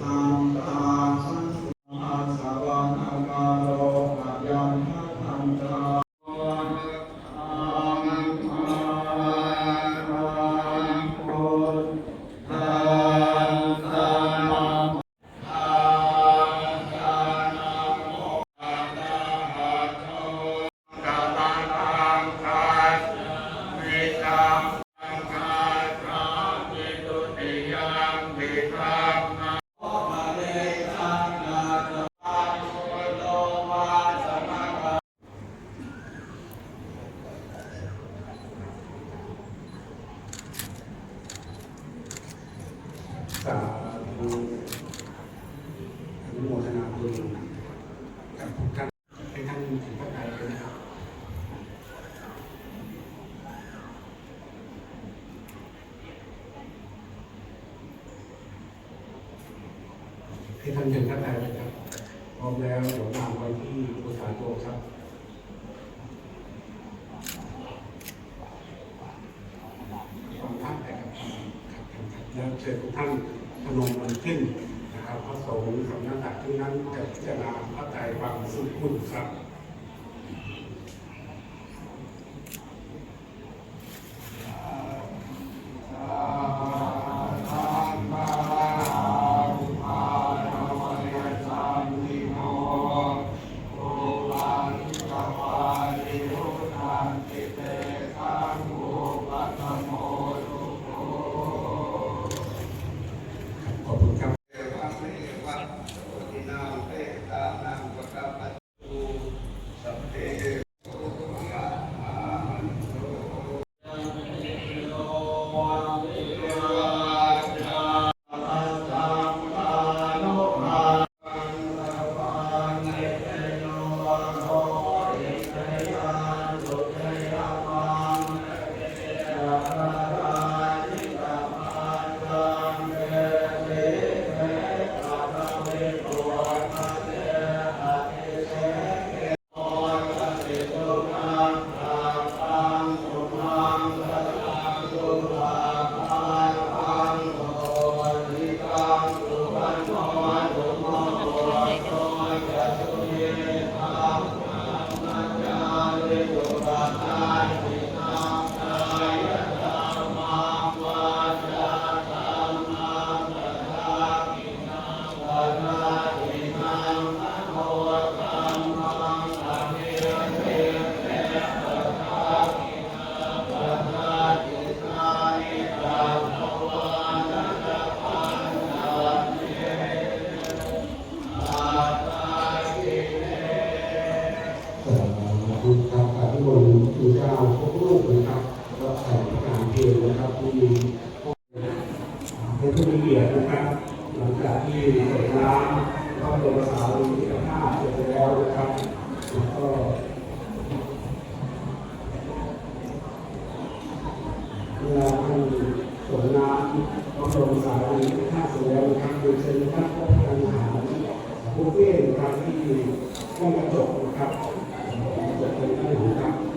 เอ ให้ท่านถึงพระไตรเลยครับพร้อมแล้วเดี๋ยวนำไปที่พุทธาโตครับสองท่านแต่กับท่านครับท่านครับแล้วเชิญทุกท่านพนมมือขึ้นนะครับพระสงฆ์สำนักตักที่นั้นจะพิจารณาพระใจความสุขุนครับ ที่เป็นผู้มีเกียรตินะครับหลังจากที่เสร็จน้ำก็เป็นสาษาที่ห้าเสร็จแล้วนะครับแล้วก็เวลาท่านสวนน้ำก็เป็นภาษาที่ห้าเสร็จแล้วนะครับโดยเชิญท่านผู้ทานหารบุฟเฟ่นะครับที่ห้องกระจกนะครับกระจกเป็นหูครับ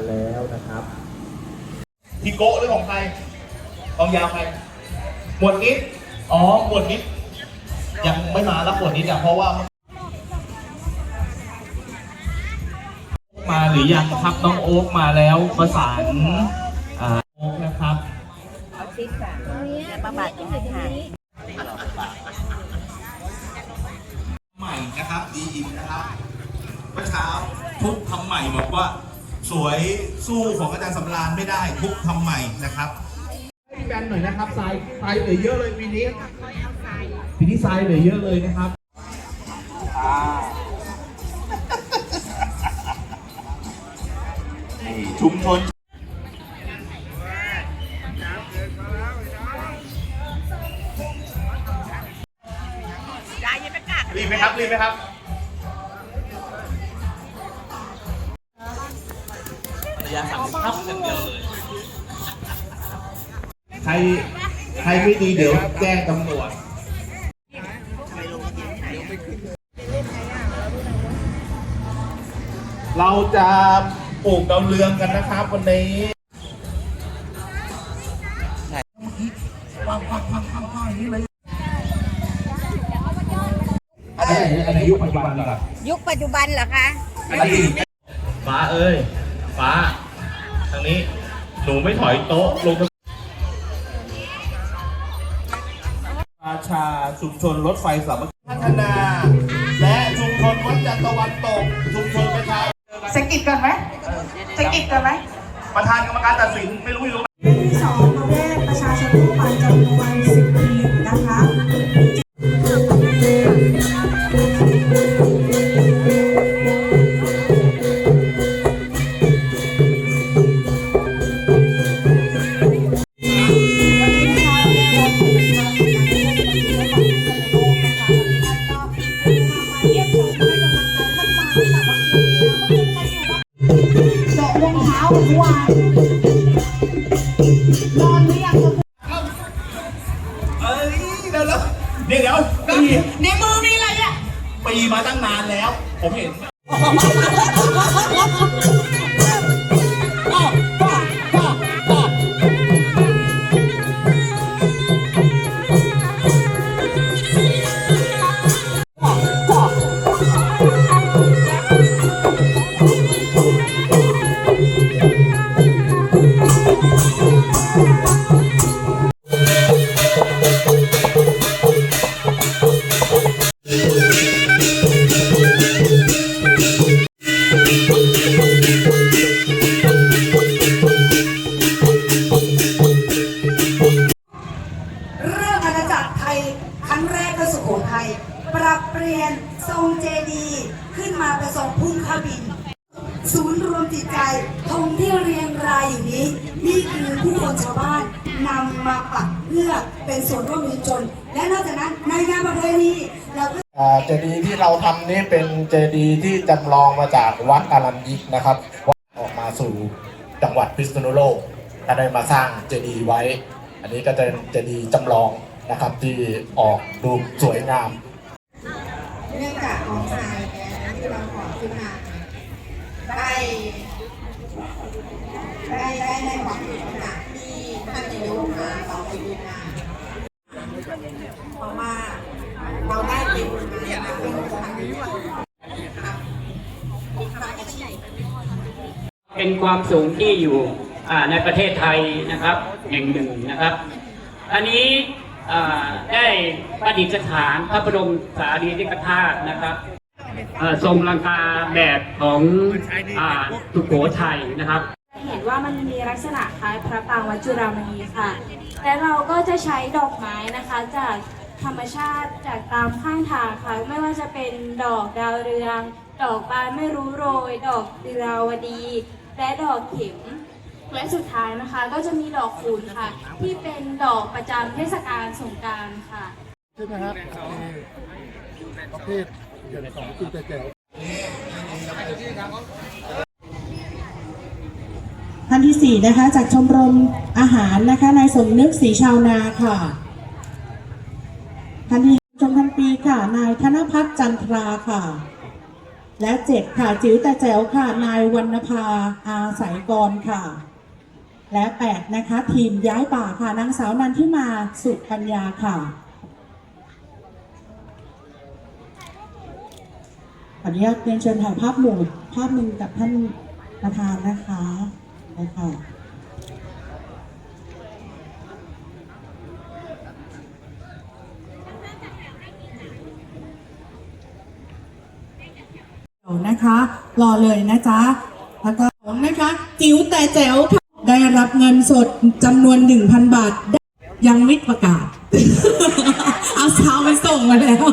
กันแล้วนะครับพี่โก้หรือของใครกองยาวใครหมวดนิดอ๋อหมวดนิดยังไม่มารับหมวดนิดอะเพราะว่า มาหรือยังครับต้องโอ๊กมาแล้วประสานาโอ๊กนะครับออฟฟิค่ะแต่ประบาดยังไงค่ะใหม่นะครับดีอินนะครับเมื่อเช้าทุกทำใหม่บอกว่า สวยสู้ของอาจารย์สำราญไม่ได้ทุกทำใหม่นะครับพี่แบนหน่อยนะครับทรายทรายเหลือเยอะเลยปีนี้ปีนี้ทรายเหลือเยอะเลยนะครับนี่ชุมชนรีบไหมครับรีบไหมครับ ใครใครไม่ดีเดี๋ยวแจ้งตำรวจเราจะปลูกดาวเรืองกันนะครับวันนี้อันไหนอันไหนยุคปัจจุบันล่ะยุคปัจจุบันเหรอคะอดีตฟ้าเอ้ย ฟ้า ทางนี้ หนูไม่ถอยโต๊ะลงราชาชุมชนรถไฟสามัคคีพัฒนา และชุมชนวัดจันทร์ตะวันตก ชุมชนประชาสกิดกันไหมสกิดกันไหมประธานกรรมการตัดสินไม่รู้ไม่รู้ที่สองประเภทประชาชนทั่วไปจำนวน10ที นี่เป็นเจดีย์ที่จำลองมาจากวัดอารัญยิกนะครับวัดออกมาสู่จังหวัดพิษณุโลกก็ได้มาสร้างเจดีย์ไว้ อันนี้ก็จะเป็นเจดีย์จำลองนะครับที่ออกดูสวยงาม เนื่องจากของทรายเนี่ยที่เราขอขึ้นมาได้ได้ได้ในความเห็นจากที่ท่านนายกมาเราไปดูงาเพราะว่าเราได้เป็น เป็นความสูงที่อยู่ในประเทศไทยนะครับแห่งหนึ่งนะครับ อันนี้ได้ประดิษฐานพระบรมสารีริกธาตุนะครับทรงลังกาแบบของสุโขทัยนะครับเห็นว่ามันมีลักษณะคล้ายพระปรางวัจุฬามณีค่ะ และเราก็จะใช้ดอกไม้นะคะจาก ธรรมชาติจากตามข้างทางค่ะ ไม่ว่าจะเป็นดอกดาวเรือง ดอกบานไม่รู้โรย ดอกดิราวดี และดอกเข็ม และสุดท้ายนะคะก็จะมีดอกคูณค่ะ ที่เป็นดอกประจำเทศกาลสงกรารค่ะท่านที่สี่นะคะ จากชมรมอาหารนะคะนายสมนึกศรีชาวนาค่ะ ท่านที่ชมพันปีค่ะ นายธนพัฒน์จันทราค่ะ และเจ็ดค่ะ จิ๋วแต่แจ๋วค่ะ นายวรรณภาอาสายกรค่ะ และแปดนะคะ ทีมย้ายป่าค่ะ นางสาวนันทิมาสุปัญญาค่ะขออนุญาตเรียนเชิญถ่ายภาพหมู่ภาพหนึ่งกับท่านประธานนะคะนะคะ นะคะรอเลยนะจ๊ะแล้วก็นะคะ จิ๋วแต่แจ๋วค่ะได้รับเงินสดจำนวน 1,000 บาท ยังไม่ประกาศ เอาเช้าไปส่งมาแล้ว